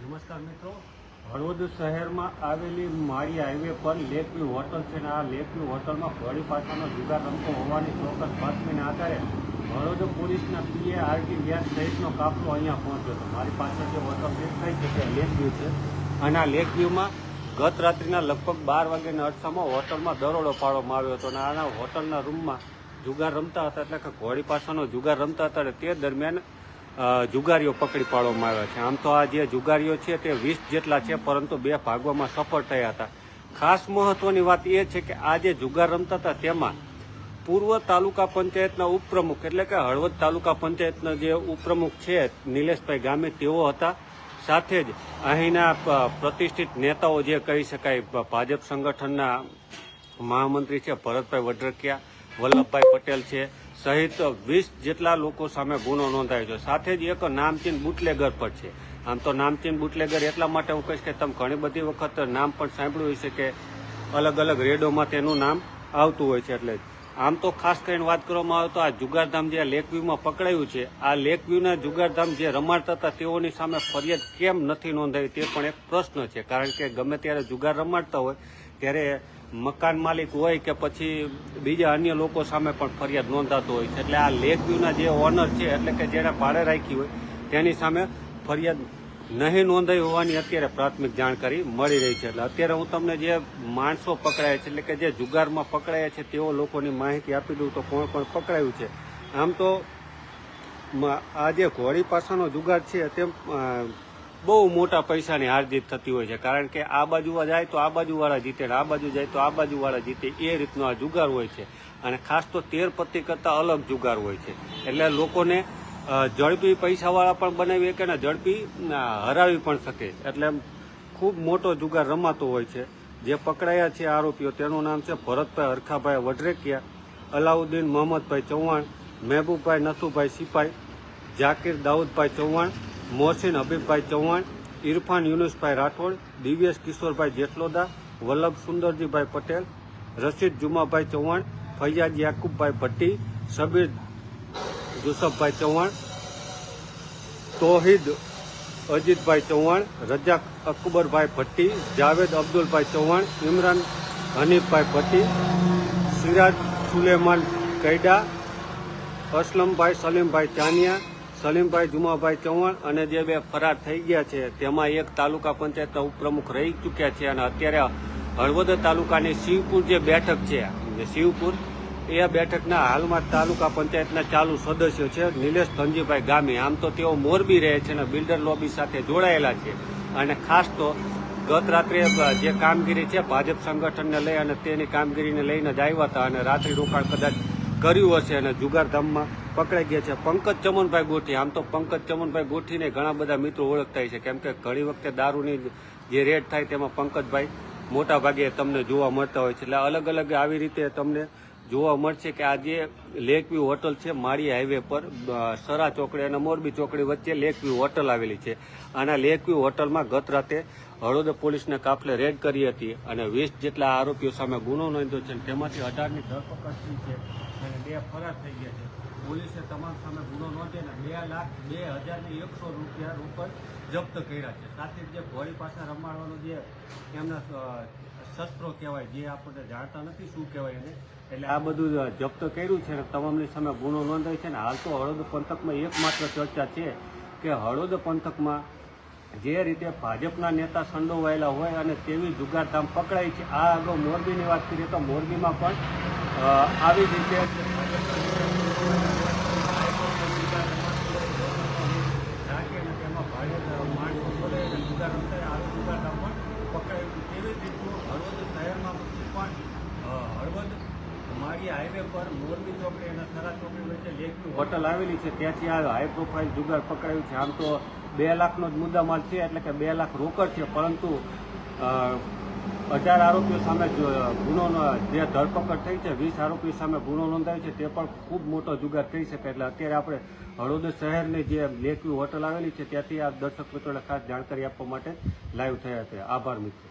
નમસ્કાર મિત્રો. હળવદ શહેરમાં આવેલી માળી હાઈવે પર લેકવ્યુ હોટલ છે અને આ લેકવ્યુ હોટલમાં ઘોડી પાછળનો જુગાર રમતો હોવાની ચોક્કસ બાતમીને આધારે હળવદ પોલીસના પીએ આરટી વ્યાસ સહિતનો કાફલો અહીંયા પહોંચ્યો હતો. મારી પાસે જે હોટલ દેખાય છે તે લેકવ્યુ છે. અને આ લેકવ્યુમાં ગત રાત્રિના લગભગ બાર વાગ્યાના અરસામાં હોટલમાં દરોડો પાડવામાં આવ્યો હતો અને આના હોટલના રૂમમાં જુગાર રમતા હતા એટલે કે ઘોડી પાછળનો જુગાર રમતા હતા તે દરમિયાન જુગારીઓ પકડી પાડવામાં આવ્યા છે. આમ તો આ જે જુગારીઓ છે તે વીસ જેટલા છે, પરંતુ બે ભાગવામાં સફળ થયા હતા. ખાસ મહત્વની વાત એ છે કે આ જે જુગાર રમતા હતા તેમાં પૂર્વ તાલુકા પંચાયતના ઉપપ્રમુખ એટલે કે હળવદ તાલુકા પંચાયતના જે ઉપપ્રમુખ છે નિલેશભાઈ ગામે, તેઓ હતા. સાથે જ અહીંના પ્રતિષ્ઠિત નેતાઓ જે કહી શકાય ભાજપ સંગઠનના મહામંત્રી છે ભરતભાઈ વડરકિયા, વલ્લભભાઈ પટેલ છે સહિત વીસ જેટલા લોકો સામે ગુનો નોંધાયો છે. સાથે જ એક નામચીન બુટલેગર પર છે. આમ તો નામચીન બુટલેગર એટલા માટે હું કહીશ કે તમે ઘણી બધી વખત નામ પણ સાંભળ્યું હશે કે અલગ અલગ રેડોમાં તેનું નામ આવતું હોય છે એટલે આમ તો ખાસ કરીને વાત કરવામાં આવે તો આ જુગારધામ જે લેક વ્યૂમાં પકડાયું છે, આ લેકવ્યુના જુગારધામ જે રમાડતા હતા તેઓની સામે ફરિયાદ કેમ નથી નોંધાવી તે પણ એક પ્રશ્ન છે. કારણ કે ગમે ત્યારે જુગાર રમાડતા હોય, ત્યારે મકાન માલિક હોય કે પછી બીજા અન્ય લોકો સામે પણ ફરિયાદ નોંધાતો હોય છે. એટલે આ લેકવ્યુના જે ઓનર છે, એટલે કે જેણે ભાડે રાખી હોય, તેની સામે ફરિયાદ નહીં નોંધાઈ હોવાની અત્યારે પ્રાથમિક જાણકારી મળી રહી છે. એટલે અત્યારે હું તમને જે માણસો પકડાયા છે, એટલે કે જે જુગારમાં પકડાયા છે, તેઓ લોકોની માહિતી આપી દઉં તો કોણ કોણ પકડાયું છે. આમ તો આ જે ઘોડી પાસાનો જુગાર છે તે બહુ મોટા પૈસાની હારજીત થતી હોય છે. કારણ કે આ બાજુ જાય તો આ બાજુવાળા જીતે આ બાજુ જાય તો આ બાજુવાળા જીતે. એ રીતનો આ જુગાર હોય છે. અને ખાસ તો તેર પત્તી કરતાં અલગ જુગાર હોય છે. એટલે લોકોને ઝડપી પૈસાવાળા પણ બનાવી શકે ને ઝડપી હરાવી પણ શકે. એટલે ખૂબ મોટો જુગાર રમાતો હોય છે. જે પકડાયા છે આરોપીઓ, તેનું નામ છે ભરતભાઈ હરખાભાઈ વડરેકિયા અલાઉદ્દીન મોહમ્મદભાઈ ચૌહાણ, મહેબૂબભાઈ નથુભાઈ સિપાઈ ઝાકીર દાઉદભાઈ ચૌહાણ મોહસિન હબીબભાઈ ચૌહાણ, ઇરફાન યુનુસભાઈ રાઠોડ, દિવ્યેશ કિશોરભાઈ જેટલોદા વલ્લભ સુંદરજીભાઈ પટેલ, રશીદ જુમાભાઈ ચૌહાણ ફૈયાદ યાકુબભાઈ ભટ્ટી, સબીર જુસફભાઈ ચૌહાણ, તોહિદ અજીતભાઈ ચૌહાણ રજાક અકબરભાઈ ભટ્ટી, જાવેદ અબ્દુલભાઈ ચૌહાણ, ઇમરાન હનીફભાઈ ભટ્ટી, સિરાજ સુલેમાન કૈડા, અસલમભાઈ સલીમભાઈ ચાનિયા સલીમભાઈ જુમાભાઈ ચૌહાણ અને જે બે ફરાર થઈ ગયા છે, તેમાં એક તાલુકા પંચાયતના ઉપપ્રમુખ રહી ચૂક્યા છે અને અત્યારે હળવદ તાલુકાની શિવપુર જે બેઠક છે શિવપુર, એ બેઠકના હાલમાં તાલુકા પંચાયતના ચાલુ સદસ્યો છે, નિલેશ ધનજીભાઈ ગામી. આમ તો તેઓ મોરબી રહે છે અને બિલ્ડર લોબી સાથે જોડાયેલા છે અને ખાસ તો ગત રાત્રે જે કામગીરી છે, ભાજપ સંગઠનને લઈ અને તેની કામગીરીને લઈને જ આવ્યા હતા અને રાત્રિ રોકાણ કદાચ કર્યું હશે અને જુગારધામમાં પકડાઈ ગયા છે. પંકજ ચમનભાઈ ગોઠી આમ તો પંકજ ચમનભાઈ ગોઠીને ઘણા બધા મિત્રો ઓળખતા છે. કેમ કે ઘણી વખતે દારૂની જે રેડ થાય તેમાં પંકજભાઈ મોટા ભાગે તમને જોવા મળતા હોય છે. એટલે અલગ અલગ આવી રીતે તમને જોવા મળશે કે આ જે લેકવ્યુ હોટલ છે માળી હાઈવે પર સરા ચોકડી અને મોરબી ચોકડી વચ્ચે લેકવ્યુ હોટલ આવેલી છે. અને આ લેકવ્યુ હોટલમાં ગત રાતે હળોદ પોલીસને કાફલે રેડ કરી હતી અને વીસ જેટલા આરોપીઓ સામે ગુનો નોંધ્યો છે તેમાંથી અઢારની ધરપકડ થઈ છે અને બે ફરાર થઈ ગયા છે. પોલીસે તમામ સામે ગુનો નોંધીને બે લાખ બે હજાર ને એકસો રૂપિયા રોકડ જપ્ત કર્યા છે. સાથે જ ઘોડી પાસે રમાડવાનું જે એમના શસ્ત્રો કહેવાય, જે આપણને જાણતા નથી શું કહેવાય એને, એટલે આ બધું જપ્ત કર્યું છે અને તમામની સામે ગુનો નોંધાય છે ને હાલ તો હળદ પંથકમાં એકમાત્ર ચર્ચા છે કે હળદ પંથકમાં જે રીતે ભાજપના નેતા સંડોવાયેલા હોય અને તેવી જુગારધામ પકડાય છે, આ અગાઉ મોરબીની વાત કરીએ તો મોરબીમાં પણ આવી રીતે તેવી રીતનું હળવદ શહેરમાં પણ હળવદ મારી હાઈવે પર મોરબી ચોકડી અને સરા ચોકડી વચ્ચે લેકની હોટલ આવેલી છે, ત્યાંથી આ હાઈ પ્રોફાઇલ જુગાર પકડાયું છે. આમ તો બે લાખનો જ મુદ્દામાલ છે, એટલે કે બે લાખ રોકડ છે, પરંતુ અઢાર આરોપીઓ સામે ગુનો જે ધરપકડ થઈ છે, વીસ આરોપીઓ સામે ગુનો નોંધાયો છે, તે પણ ખૂબ મોટો જુગાર કહી શકાય એટલે અત્યારે આપણે હળોદર શહેરની જે લેકવ્યુ હોટલ આવેલી છે, ત્યાંથી આ દર્શક મિત્રોને ખાસ જાણકારી આપવા માટે લાઈવ થયા છે. આભાર, મિત્રો.